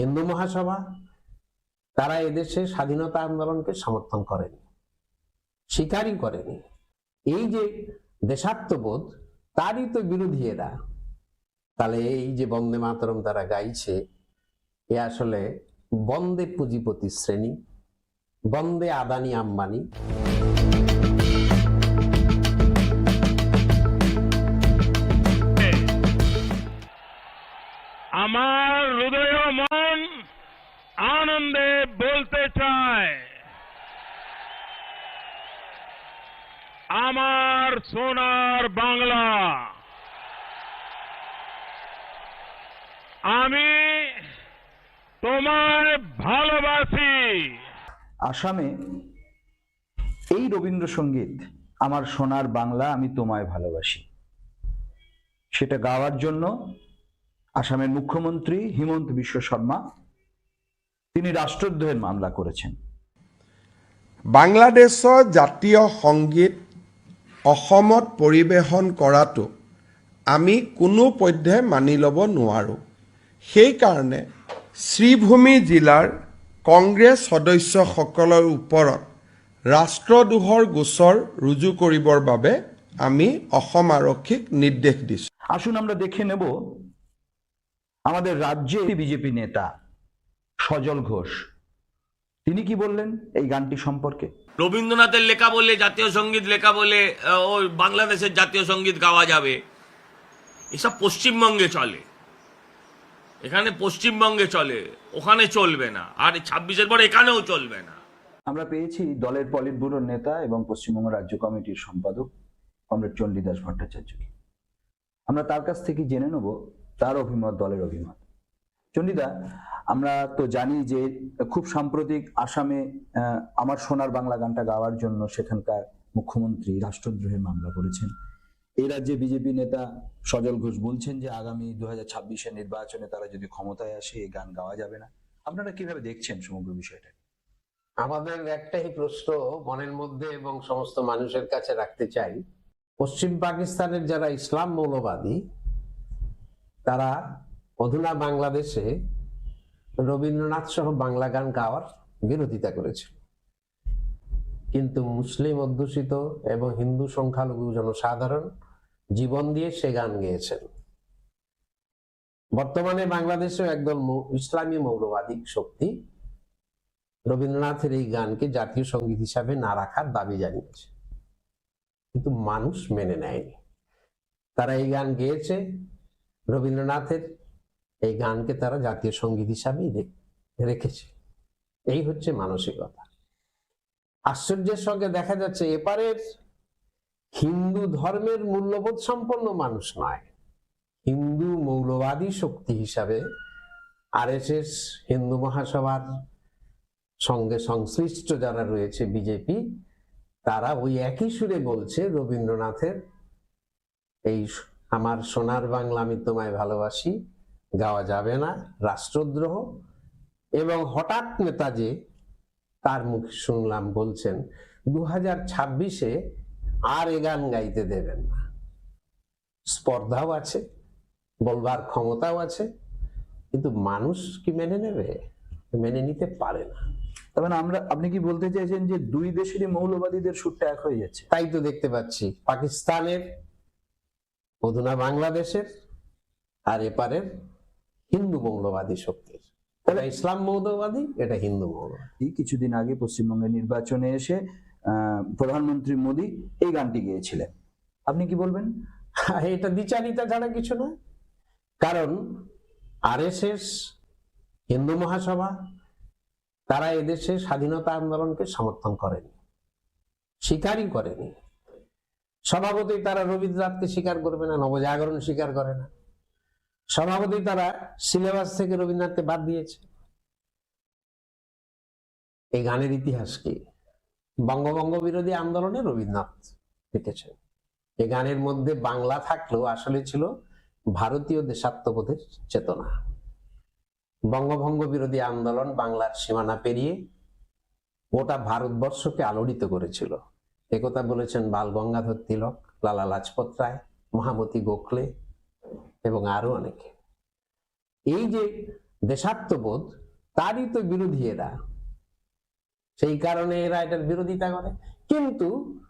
হিন্দু মহাসভা, তারা এদেশে স্বাধীনতা আন্দোলনকে সমর্থন করেনি, স্বীকারই করেনি। এই যে দেশাত্মবোধ, তারই তো বিরোধী এরা। তাহলে এই যে বন্দে মাতরম তারা গাইছে, এ আসলে বন্দে পুঁজিপতি শ্রেণি, বন্দে আদানি আম্বানি। আমার হৃদয় ও মন আনন্দে বলতে চায় আমার সোনার বাংলা। আমি তোমায় ভালোবাসি। আসামে এই রবীন্দ্রসঙ্গীত আমার সোনার বাংলা আমি তোমায় ভালোবাসি। সেটা গাওয়ার জন্য আসামের মুখ্যমন্ত্রী হিমন্ত বিশ্ব শর্মা তিনি রাষ্ট্রদ্রোহের মামলা করেছেন। বাংলাদেশৰ জাতীয় সংগীত অসমত পৰিৱেশন কৰাটো আমি কোনোপধ্যে মানি ল'ব নোৱাৰোঁ। সেইকাৰণে শ্ৰীভূমি জিলাৰ কংগ্ৰেছ সদস্যসকলৰ ওপৰত ৰাষ্ট্ৰদ্ৰোহৰ গোচৰ ৰুজু কৰিবৰ বাবে আমি অসম আৰক্ষীক নিৰ্দেশ দিছোঁ। আসুন আমরা দেখে নেব আমাদের রাজ্যে বিজেপি নেতা সজল ঘোষ। তিনি কি বললেন এই গানটি সম্পর্কে? রবীন্দ্রনাথের লেখা বলে জাতীয় সংগীত লেখা বলে ও বাংলাদেশের জাতীয় সংগীত গাওয়া যাবে। এসব পশ্চিমবঙ্গে চলে। এখানে পশ্চিমবঙ্গে চলে, ওখানে চলবে না। আর ছাব্বিশের পর এখানেও চলবে না। আমরা পেয়েছি দলের পলিট ব্যুরোর নেতা এবং পশ্চিমবঙ্গ রাজ্য কমিটির সম্পাদক, কমরেড চণ্ডীদাস ভট্টাচার্যকে। আমরা তার কাছ থেকে জেনে নেব, তার অভিমত, দলের অভিমত। চণ্ডীদা আমরা তো জানি যে খুব সাম্প্রতিক আসামে আমার সোনার বাংলা গানটা গাওয়ার জন্য সেখানকার মুখ্যমন্ত্রী রাষ্ট্রদ্রোহের মামলা করেছেন। এই রাজ্যে বিজেপি নেতা সজল ঘোষ বলছেন যে আগামী দু হাজার নির্বাচনে তারা যদি ক্ষমতায় আসে, এই গান গাওয়া যাবে না। আপনারা কীভাবে দেখছেন সমগ্র বিষয়টা? আমাদের একটাই প্রশ্ন মনের মধ্যে এবং সমস্ত মানুষের কাছে রাখতে চাই। পশ্চিম পাকিস্তানের যারা ইসলাম মৌলবাদী, তারা অধুনা বাংলাদেশে রবীন্দ্রনাথ সহ বাংলা গান গাওয়ার বিরোধিতা করেছিল কিন্তু মুসলিম অধ্যুষিত এবং হিন্দু সংখ্যালঘু জনসাধারণ জীবন দিয়ে সে গান গেয়েছেন। বর্তমানে বাংলাদেশেও একদল ইসলামী মৌলবাদী শক্তি রবীন্দ্রনাথের এই গানকে জাতীয় সংগীত হিসাবে না রাখার দাবি জানিয়েছে। কিন্তু মানুষ মেনে নেয়নি। তারা এই গান গেয়েছে রবীন্দ্রনাথের এই গানকে তারা জাতীয় সংগীত হিসাবেই রেখেছে। এই হচ্ছে মানসিকতা। আশ্চর্যের সঙ্গে দেখা যাচ্ছে এপারের হিন্দু ধর্মের মূল্যবোধ সম্পন্ন মানুষ নয়। হিন্দু মৌলবাদী শক্তি হিসাবে আরএসএস, হিন্দু মহাসভার সঙ্গে সংশ্লিষ্ট যারা রয়েছে বিজেপি, তারা ওই একই সুরে বলছে, রবীন্দ্রনাথের এই আমার সোনার বাংলা আমি তোমায় ভালোবাসি গাওয়া যাবে না রাষ্ট্রদ্রোহ। এবং হঠাৎ নেতাজি তার মুখে শুনলাম বলছেন দু হাজার ছাব্বিশে আর এ গান গাইতে দেবেন না। স্পর্ধাও আছে বলবার ক্ষমতাও আছে কিন্তু মানুষ কি মেনে নেবে? মেনে নিতে পারে না। তার মানে আমরা আপনি কি বলতে চাইছেন যে দুই দেশেরই মৌলবাদীদের সুরটা এক হয়ে যাচ্ছে? তাই তো দেখতে পাচ্ছি পাকিস্তানের অধুনা বাংলাদেশের আর এপারের হিন্দু মৌলবাদী শক্তির। এটা ইসলাম মৌলবাদী এটা হিন্দু মৌলবাদী। কিছুদিন আগে পশ্চিমবঙ্গের নির্বাচনে এসে আহ, প্রধানমন্ত্রী মোদী এই গানটি গেয়েছিলেন। আপনি কি বলবেন? এটা দ্বিচারিতা ছাড়া কিছু না কারণ আরএসএস হিন্দু মহাসভা তারা এদেশে স্বাধীনতা আন্দোলনকে সমর্থন করেনি স্বীকারই করেনি। স্বভাবতই তারা রবীন্দ্রনাথকে স্বীকার করবে না নবজাগরণ স্বীকার করে না। স্বভাবতই তারা সিলেবাস থেকে রবীন্দ্রনাথকে বাদ দিয়েছে। এই গানের ইতিহাস কি? বঙ্গবঙ্গ বিরোধী আন্দোলনে রবীন্দ্রনাথ লিখেছেন এই গানের মধ্যে বাংলা থাকলেও আসলে ছিল ভারতীয় দেশাত্মবোধের চেতনা। বঙ্গভঙ্গ বিরোধী আন্দোলন বাংলার সীমানা পেরিয়ে গোটা ভারতবর্ষকে আলোড়িত করেছিল। একথা বলেছেন বাল গঙ্গাধর তিলক, লালা লাজপত রায়, মহামতি গোখলে এবং আরও অনেকে। এই যে দেশাত্মবোধ, তারই তো বিরোধী এরা। সেই কারণে এরা এটার বিরোধিতা করে। কিন্তু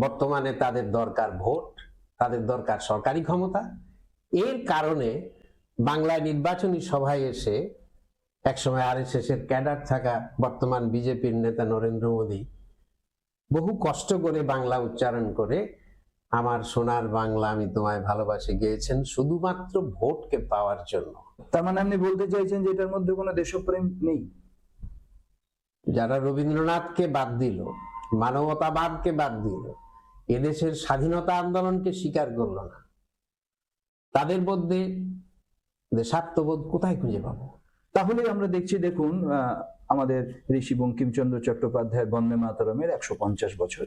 বর্তমানে তাদের দরকার ভোট, তাদের দরকার সরকারি ক্ষমতা। এর কারণে বাংলায় নির্বাচনী সভায় এসে একসময় আর এস এর ক্যাডার থাকা বর্তমান বিজেপির নেতা নরেন্দ্র মোদী বহু কষ্ট করে বাংলা উচ্চারণ করে আমার সোনার বাংলা আমি তোমায় ভালোবাসি গিয়েছেন শুধুমাত্র ভোটকে পাওয়ার জন্য। তার মানে আপনি বলতে চাইছেন যে এটার মধ্যে কোনো দেশপ্রেম নেই? যারা রবীন্দ্রনাথকে বাদ দিল মানবতাবাদকে বাদ দিল এদেশের স্বাধীনতা আন্দোলনকে স্বীকার করল না তাদের মধ্যে দেশাত্মবোধ কোথায় খুঁজে পাবো? তাহলে আমরা দেখছি দেখুন আহ, আমাদের ঋষি বঙ্কিমচন্দ্র চট্টোপাধ্যায়ের বন্দে মাতরমের একশো পঞ্চাশ বছর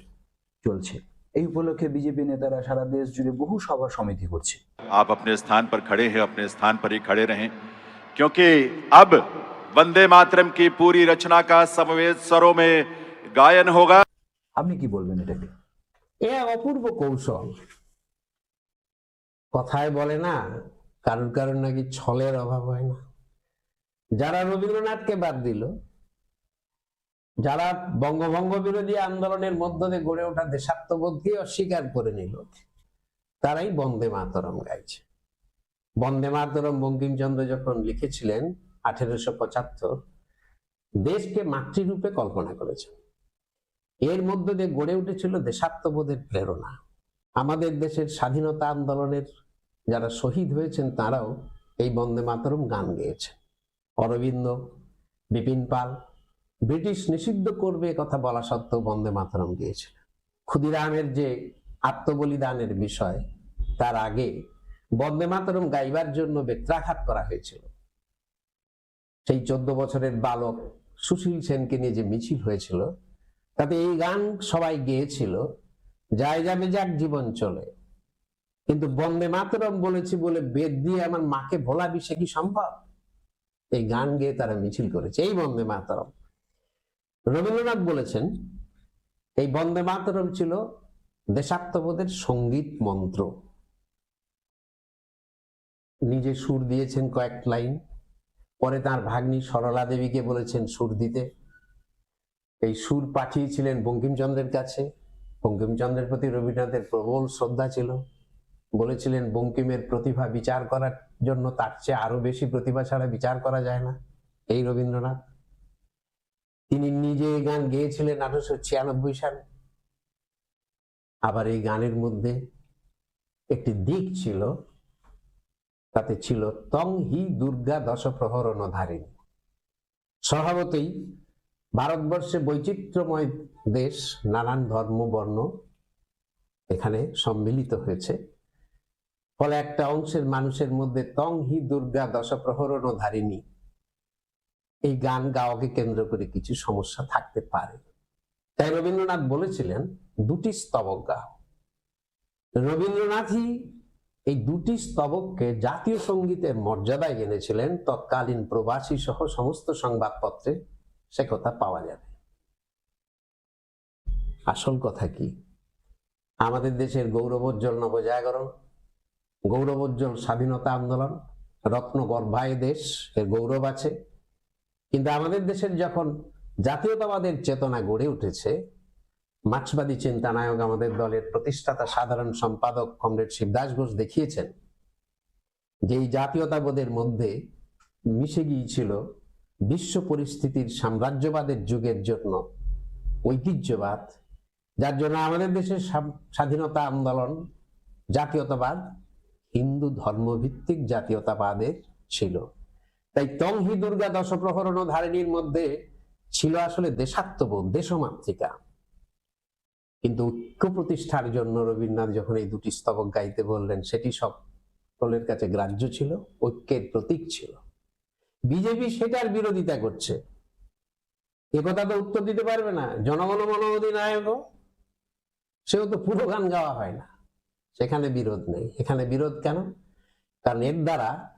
চলছে। এই উপলক্ষে বিজেপি নেতারা সারা দেশ জুড়ে বহু সভা সমিতি করছে आप अपने स्थान पर खड़े हैं अपने स्थान पर ही खड़े रहें क्योंकि अब वंदे मातरम की पूरी रचना का समवेत स्वरों में गायन होगा আপনি কি বলবেন এটাকে এ অপূর্ব কৌশল কথায় বলে না কারুর কারুর নাকি ছলের অভাব হয় না যারা রবীন্দ্রনাথকে বাদ দিল যারা বঙ্গভঙ্গ বিরোধী আন্দোলনের মধ্য দিয়ে গড়ে ওঠা দেশাত্মবোধকে অস্বীকার করে নিল, তারাই বন্দে মাতরম গাইছে। বন্দে মাতরম বঙ্কিমচন্দ্র যখন লিখেছিলেন আঠেরোশো পঁচাত্তর, দেশকে মাতৃরূপে কল্পনা করেছেন। এর মধ্য দিয়ে গড়ে উঠেছিল দেশাত্মবোধের প্রেরণা। আমাদের দেশের স্বাধীনতা আন্দোলনের যারা শহীদ হয়েছেন, তারাও এই বন্দে মাতরম গান গেয়েছেন। অরবিন্দ, বিপিন পাল ব্রিটিশ নিষিদ্ধ করবে কথা বলা সত্ত্বেও বন্দে মাতরম গিয়েছিলেন ক্ষুদিরামের যে আত্মবলিদানের বিষয়, তার আগে বন্দে মাতরম গাইবার জন্য বেত্রাঘাত করা হয়েছিল। সেই চোদ্দ বছরের বালক সুশীল সেনকে নিয়ে যে মিছিল হয়েছিল, তাতে এই গান সবাই গেয়েছিল যায় যাবে যাক জীবন চলে। কিন্তু বন্দে মাতরম বলেছি বলে বেদ দিয়ে আমার মাকে ভোলাবি সে কি সম্ভব? এই গান গেয়ে তারা মিছিল করেছে। এই বন্দে মাতরম রবীন্দ্রনাথ বলেছেন, এই বন্দে মাতরম ছিল দেশাত্মবোধের সংগীত মন্ত্র। নিজে সুর দিয়েছেন কয়েক লাইন, পরে তার ভাগ্নি সরলা দেবীকে বলেছেন সুর দিতে। এই সুর পাঠিয়েছিলেন বঙ্কিমচন্দ্রের কাছে। বঙ্কিমচন্দ্রের প্রতি রবীন্দ্রনাথের প্রবল শ্রদ্ধা ছিল। বলেছিলেন, বঙ্কিমের প্রতিভা বিচার করার জন্য তার চেয়ে আরও বেশি প্রতিভা ছাড়া বিচার করা যায় না। এই রবীন্দ্রনাথ তিনি নিজে এই গান গেয়েছিলেন আঠারোশো ছিয়ানব্বই সালে। আবার এই গানের মধ্যে একটি দিক ছিল, তাতে ছিল তং হি দুর্গা দশ প্রহরণ ধারিণী। স্বভাবতই ভারতবর্ষে বৈচিত্র্যময় দেশ, নানান ধর্ম, বর্ণ এখানে সম্মিলিত হয়েছে। ফলে একটা অংশের মানুষের মধ্যে তং হি দুর্গা দশপ্রহরণ ধারিণী এই গান গাওয়াকে কেন্দ্র করে কিছু সমস্যা থাকতে পারে। তাই রবীন্দ্রনাথ বলেছিলেন, দুটি স্তবক গাও। রবীন্দ্রনাথই এই দুটি স্তবককে জাতীয় সঙ্গীতের মর্যাদায় এনেছিলেন। তৎকালীন প্রবাসী সহ সমস্ত সংবাদপত্রে সে কথা পাওয়া যাবে। আসল কথা কি? আমাদের দেশের গৌরবোজ্জ্বল নবজাগরণ, গৌরবোজ্জ্বল স্বাধীনতা আন্দোলন রত্ন গর্ভায় দেশ, এর গৌরব আছে। কিন্তু আমাদের দেশের যখন জাতীয়তাবাদের চেতনা গড়ে উঠেছে, মার্ক্সবাদী চিন্তানায়ক আমাদের দলের প্রতিষ্ঠাতা সাধারণ সম্পাদক কমরেড শিবদাস ঘোষ দেখিয়েছেন যে এই জাতীয়তাবোধের মধ্যে মিশে গিয়েছিল বিশ্ব পরিস্থিতির সাম্রাজ্যবাদের যুগের জন্য ঐতিহ্যবাদ, যার জন্য আমাদের দেশের স্বাধীনতা আন্দোলন, জাতীয়তাবাদ হিন্দু ধর্মভিত্তিক জাতীয়তাবাদের ছিল। তাই তংহি দুর্গা দশপ্রহরণ ধারিণীর মধ্যে ছিল আসলে দেশাত্মবোধ, দেশমাতৃকা। কিন্তু ঐক্য প্রতিষ্ঠার জন্য রবীন্দ্রনাথ যখন এই দুটি স্তবক গাইতে বললেন, সেটি সকলের কাছে গ্রাহ্য ছিল, ঐক্যের প্রতীক ছিল। বিজেপি সেটার বিরোধিতা করছে। একথা তো উত্তর দিতে পারবে না জনগণ মন অধিনায়ক সেও তো পুরো গান গাওয়া হয় না। সেখানে বিরোধ নেই। এখানে বিরোধ কেন? কারণ এর দ্বারা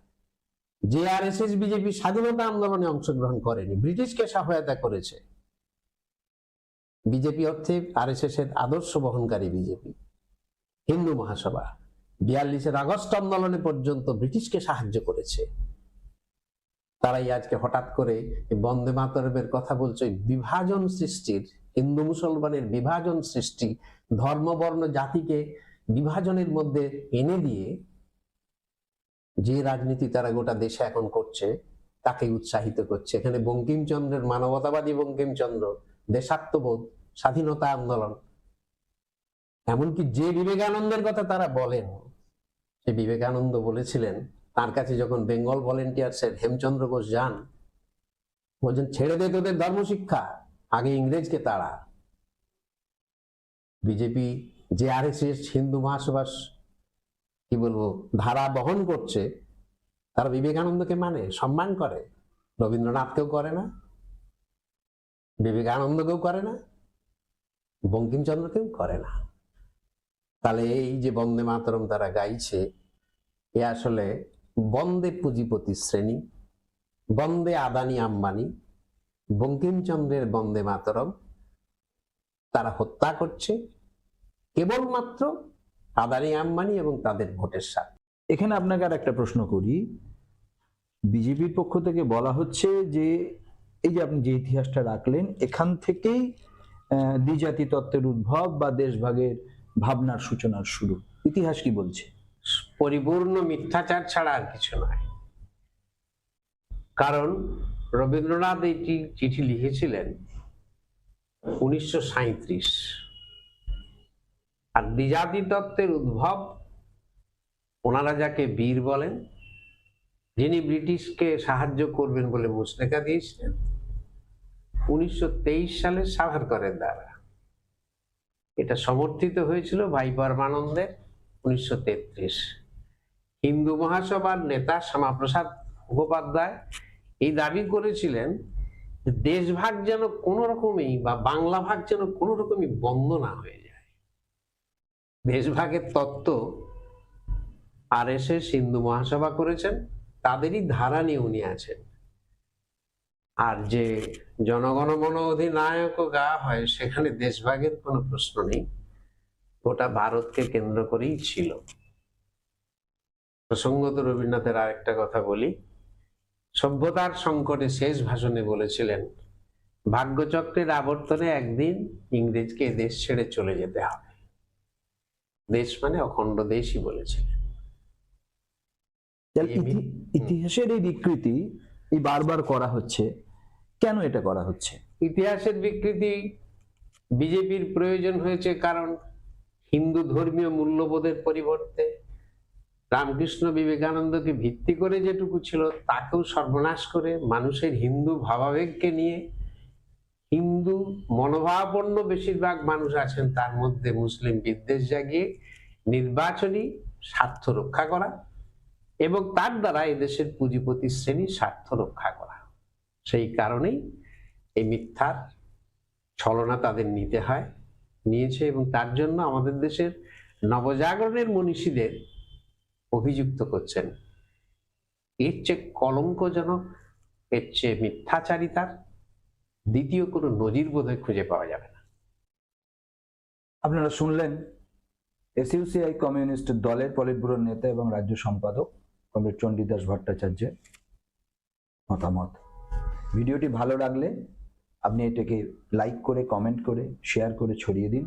যে আর এস এস বিজেপি স্বাধীনতা আন্দোলনে অংশগ্রহণ করেনি। ব্রিটিশকে সহায়তা করেছে। বিজেপি অর্থে আর এস এর আদর্শ বহনকারী বিজেপি হিন্দু মহাসভা। বিয়াল্লিশের আগস্ট আন্দোলনে পর্যন্ত ব্রিটিশকে সাহায্য করেছে। তারাই আজকে হঠাৎ করে বন্দে মাতরমের কথা বলছে। বিভাজন সৃষ্টির, হিন্দু মুসলমানের বিভাজন সৃষ্টি ধর্মবর্ণ জাতিকে বিভাজনের মধ্যে এনে দিয়ে যে রাজনীতি তারা গোটা দেশে এখন করছে তাকে উৎসাহিত করছে। এখানে বঙ্কিমচন্দ্রের মানবতাবাদী বঙ্কিমচন্দ্র, দেশাত্মবোধ, স্বাধীনতা আন্দোলন। এমনকি যে বিবেকানন্দের কথা তারা বলেন সে বিবেকানন্দ বলেছিলেন, তার কাছে যখন বেঙ্গল ভলেন্টিয়ার্সের হেমচন্দ্র ঘোষ যান, বলছেন, ছেড়ে দে তোদের ধর্মশিক্ষা, আগে ইংরেজকে তাড়া। বিজেপি যে আর এস এস হিন্দু মহাসভাস কি বলব, ধারা বহন করছে, তারা বিবেকানন্দকে মানে সম্মান করে। রবীন্দ্রনাথকেও করে না, বিবেকানন্দকেও করে না, বঙ্কিমচন্দ্রকেও করে না। তাহলে এই যে বন্দে মাতরম তারা গাইছে, এ আসলে বন্দে পুঁজিপতি শ্রেণি, বন্দে আদানি আম্বানি, বঙ্কিমচন্দ্রের বন্দে মাতরম তারা হত্যা করছে। কেবলমাত্র আদানি আম্বানি এবং তাদের ভোটের সাথে এখানে আপনাকে আর একটা প্রশ্ন করি। বিজেপির পক্ষ থেকে বলা হচ্ছে যে এই যে আপনি যে ইতিহাসটা রাখলেন এখান থেকেই দ্বিজাতি তত্ত্বের উদ্ভব বা দেশভাগের ভাবনার সূচনার শুরু। ইতিহাস কি বলছে? পরিপূর্ণ মিথ্যাচার ছাড়া আর কিছু নয়। কারণ রবীন্দ্রনাথ এইটি চিঠি লিখেছিলেন উনিশশো আর দ্বিজাতি তত্ত্বের উদ্ভব ওনারা যাকে বীর বলেন, যিনি ব্রিটিশকে সাহায্য করবেন বলে মুসলেখা দিয়েছিলেন, উনিশশো তেইশ সালে সাভারকরের দ্বারা এটা সমর্থিত হয়েছিল ভাই পরমানন্দের উনিশশো তেত্রিশ। হিন্দু মহাসভার নেতা শ্যামাপ্রসাদ মুখোপাধ্যায় এই দাবি করেছিলেন দেশভাগ যেন কোনো রকমই বা বাংলা ভাগ যেন কোনো রকমই বন্ধ না হয়ে যায়। দেশভাগের তত্ত্ব আর এসে হিন্দু মহাসভা করেছেন, তাদেরই ধারা নিয়ে উনি আছেন। আর যে জনগণমন অধিনায়ক গা হয়, সেখানে দেশভাগের কোনো প্রশ্ন নেই। গোটা ভারতকে কেন্দ্র করেই ছিল। প্রসঙ্গত রবীন্দ্রনাথের আরেকটা কথা বলি। সভ্যতার সংকটে শেষ ভাষণে বলেছিলেন, ভাগ্যচক্রের আবর্তনে একদিন ইংরেজকে দেশ ছেড়ে চলে যেতে হবে। দেশ মানে অখণ্ড দেশই বলেছিলেন ইতিহাসের এই বিকৃতি এই বারবার করা হচ্ছে কেন এটা করা হচ্ছে? ইতিহাসের বিকৃতি বিজেপির প্রয়োজন হয়েছে কারণ হিন্দু ধর্মীয় মূল্যবোধের পরিবর্তে রামকৃষ্ণ বিবেকানন্দকে ভিত্তি করে যেটুকু ছিল তাকেও সর্বনাশ করে মানুষের হিন্দু ভাবাবেগকে নিয়ে মনোভাবাপন্ন বেশিরভাগ মানুষ আছেন তার মধ্যে মুসলিম বিদ্বেষ জাগিয়ে, নির্বাচনী স্বার্থ রক্ষা করা এবং তার দ্বারা এদেশের পুঁজিপতি শ্রেণির স্বার্থ রক্ষা করা। সেই কারণেই এই মিথ্যার ছলনা তাদের নিতে হয়, নিয়েছে এবং তার জন্য আমাদের দেশের নবজাগরণের মনীষীদের অভিযুক্ত করছেন। এর চেয়ে কলঙ্কজনক, এর চেয়ে মিথ্যাচারিতার দ্বিতীয় কোনো নজির বোধহয় খুঁজে পাওয়া যাবে না। আপনারা শুনলেন এসইউসিআই কমিউনিস্ট দলের পলিট ব্যুরোর নেতা এবং রাজ্য সম্পাদক কমরেড চণ্ডীদাস ভট্টাচার্যের মতামত। ভিডিওটি ভালো লাগলে আপনি এটাকে লাইক করে কমেন্ট করে শেয়ার করে ছড়িয়ে দিন।